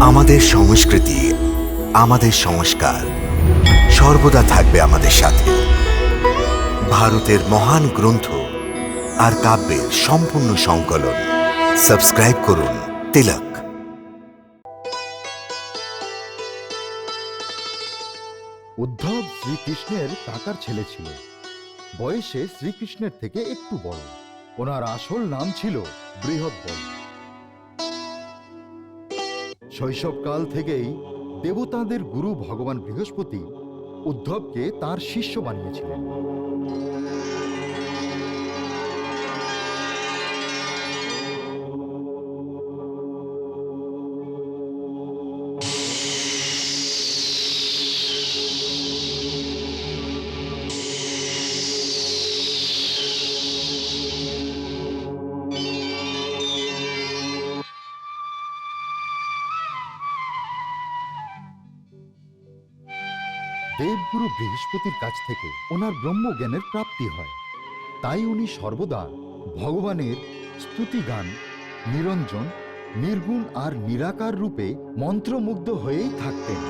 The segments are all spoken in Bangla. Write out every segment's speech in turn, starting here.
আমাদের সংস্কৃতি, আমাদের সংস্কার সর্বদা থাকবে আমাদের সাথে। ভারতের মহান গ্রন্থ আর কাব্যের সম্পূর্ণ সংকলন। সাবস্ক্রাইব করুন তিলক। উদ্ধব শ্রীকৃষ্ণের কাকার ছেলে ছিল। বয়সে শ্রীকৃষ্ণের থেকে একটু বড়। ওনার আসল নাম ছিল বৃহৎবল শৈশবকাল থেকেই দেবতাদের গুরু ভগবান বৃহস্পতি উদ্ধবকে তার শিষ্য বানিয়েছিলেন। দেবগুরু বৃহস্পতির কাছ থেকে ওনার ব্রহ্মজ্ঞানের প্রাপ্তি হয়। তাই উনি সর্বদা ভগবানের স্তুতিগান, নিরঞ্জন, নির্গুণ আর নিরাকার রূপে মন্ত্রমুগ্ধ হয়েই থাকতেন।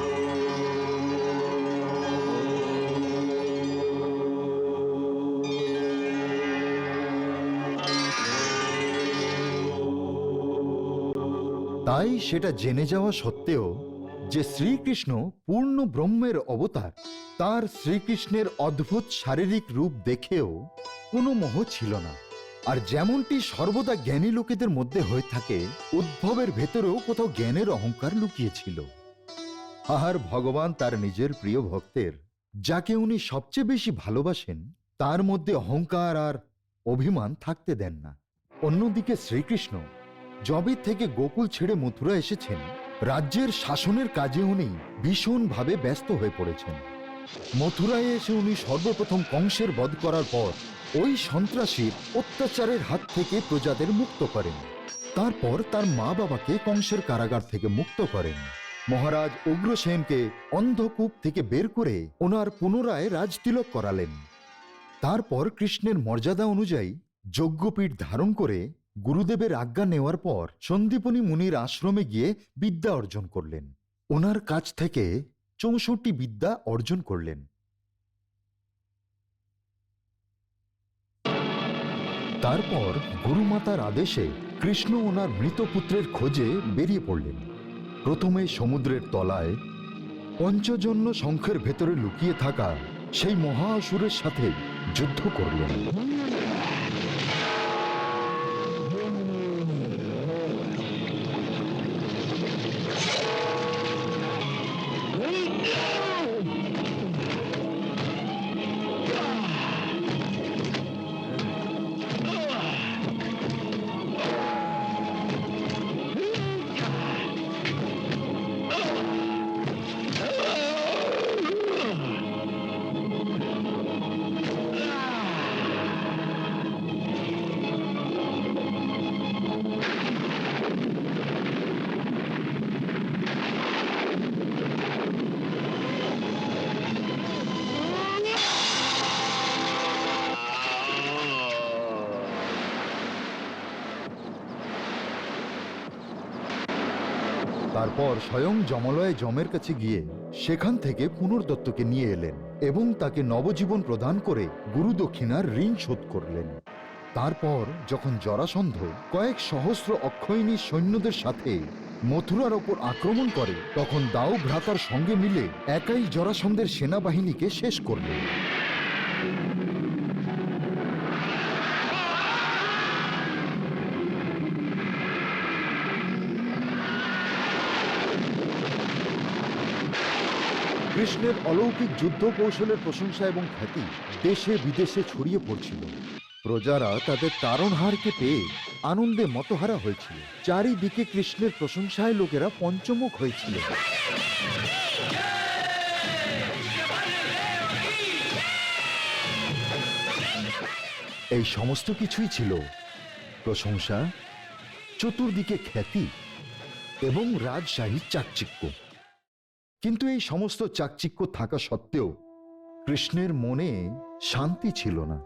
তাই সেটা জেনে যাওয়া সত্ত্বেও যে শ্রীকৃষ্ণ পূর্ণ ব্রহ্মের অবতার, তার শ্রীকৃষ্ণের অদ্ভুত শারীরিক রূপ দেখেও কোনো মোহ ছিল না। আর যেমনটি সর্বদা জ্ঞানী লোকেদের মধ্যে হয়ে থাকে, উদ্ভবের ভেতরেও কোথাও জ্ঞানের অহংকার লুকিয়েছিল আহার ভগবান তার নিজের প্রিয় ভক্তের, যাকে উনি সবচেয়ে বেশি ভালোবাসেন, তার মধ্যে অহংকার আর অভিমান থাকতে দেন না। অন্যদিকে শ্রীকৃষ্ণ জবে থেকে গোকুল ছেড়ে মথুরা এসেছেন রাজ্যের শাসনের কাজে উনি ভীষণভাবে ব্যস্ত হয়ে পড়েছেন। মথুরায় এসে উনি সর্বপ্রথম কংসের বধ করার পর ওই সন্ত্রাসীর অত্যাচারের হাত থেকে প্রজাদের মুক্ত করেন। তারপর তার মা বাবাকে কংসের কারাগার থেকে মুক্ত করেন। মহারাজ উগ্রসেনকে অন্ধকূপ থেকে বের করে ওনার পুনরায় রাজতিলক করালেন। তারপর কৃষ্ণের মর্যাদা অনুযায়ী যজ্ঞপীঠ ধারণ করে গুরুদেবের আজ্ঞা নেওয়ার পর সন্দীপনী মুনির আশ্রমে গিয়ে বিদ্যা অর্জন করলেন। ওনার কাছ থেকে চৌষট্টি বিদ্যা অর্জন করলেন। তারপর গুরুমাতার আদেশে কৃষ্ণ ওনার মৃত পুত্রের খোঁজে বেরিয়ে পড়লেন। প্রথমে সমুদ্রের তলায় পঞ্চজন্য শঙ্খের ভেতরে লুকিয়ে থাকা সেই মহা অসুরের সাথে যুদ্ধ করলেন। তারপর স্বয়ং যমলয়ে যমের কাছে গিয়ে সেখান থেকে পুনর্দত্তকে নিয়ে এলেন এবং তাকে নবজীবন প্রদান করে গুরু দক্ষিণার ঋণ শোধ করলেন। তারপর যখন জরাসন্ধ কয়েক সহস্র অক্ষয়িনী সৈন্যদের সাথে মথুরার ওপর আক্রমণ করে, তখন দাও ভ্রাতার সঙ্গে মিলে একাই জরাসন্ধের সেনাবাহিনীকে শেষ করলেন। কৃষ্ণের অলৌকিক যুদ্ধ কৌশলের প্রশংসা এবং খ্যাতি দেশে বিদেশে ছড়িয়ে পড়ছিল। প্রজারা তাদের তারণহারকে পেয়ে আনন্দে মতহারা হয়েছিল। চারিদিকে কৃষ্ণের প্রশংসায় লোকেরা পঞ্চমুখ হয়েছিল। এই সমস্ত কিছুই ছিল প্রশংসা, চতুর্দিকে খ্যাতি এবং রাজশাহীর চাকচিক্য। কিন্তু এই সমস্ত চাকচিক্য থাকা সত্ত্বেও কৃষ্ণের মনে শান্তি ছিল না।